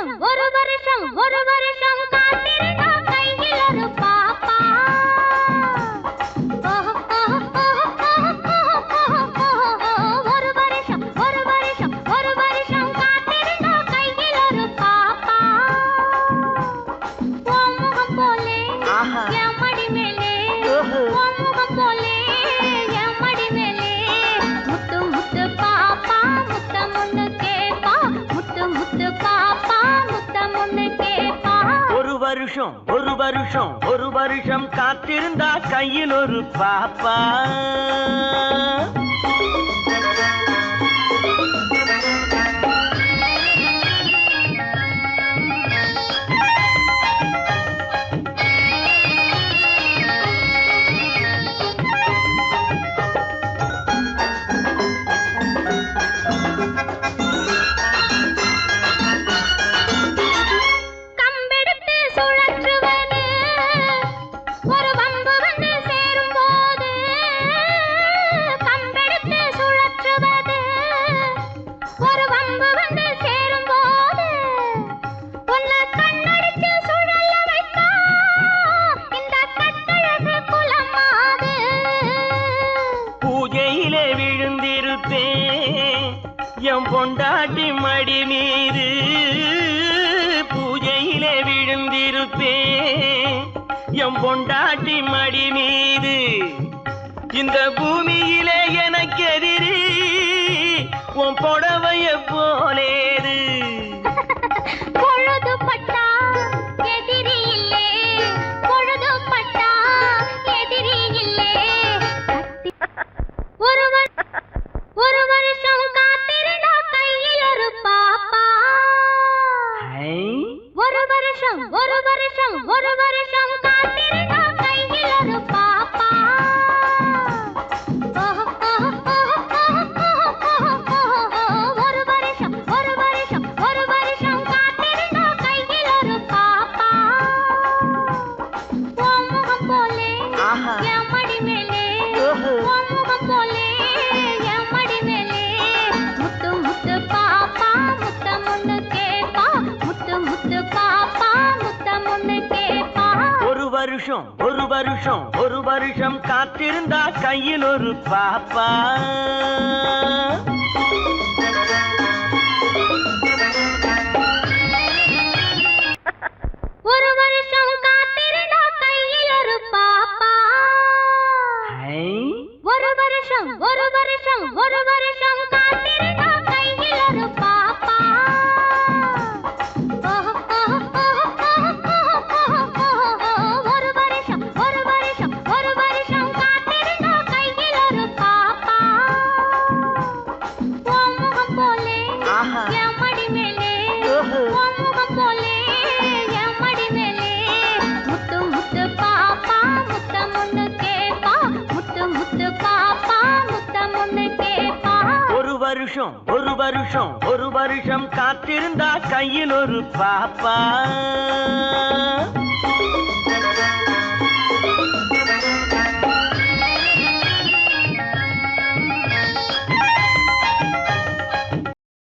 வருஷம் ஒரு வருஷம் ஒரு வருஷம் வருஷம் ஒரு வருஷம் ஒரு வருஷம் காத்திருந்தா கையில் ஒரு பாப்பா. என் பொண்டாட்டி மடி மீது பூஜையிலே விழுந்திருப்பேன். எம் பொண்டாட்டி மடி மீது இந்த பூமியிலே எனக்கு எதிரி. உன் பொட போலேது. பொழுது பட்டா எதிரி இல்லே. பொழுது பட்டா எதிரி இல்லே. ஒரு வரு- ஒரு வருஷம் காத்திருந்தா கையில் ஒரு பாப்பா. ஒரு வருஷம் ஒரு வருஷம் ஒரு வருஷம் காத்திருந்தா வருஷம் ஒரு வருஷம் ஒரு வருஷம் காத்திருந்தா கையில் ஒரு பாப்பா ஒரு வருஷம் காத்திருந்தா கையில் ஒரு பாப்பா ஐ, ஒரு வருஷம் ஒரு வருஷம் ஒரு வருஷம் காத்திருந்தா கையில் வருஷம் ஒரு வருஷம் ஒரு வருஷம் காத்திருந்தா கையில் ஒரு பாப்பா.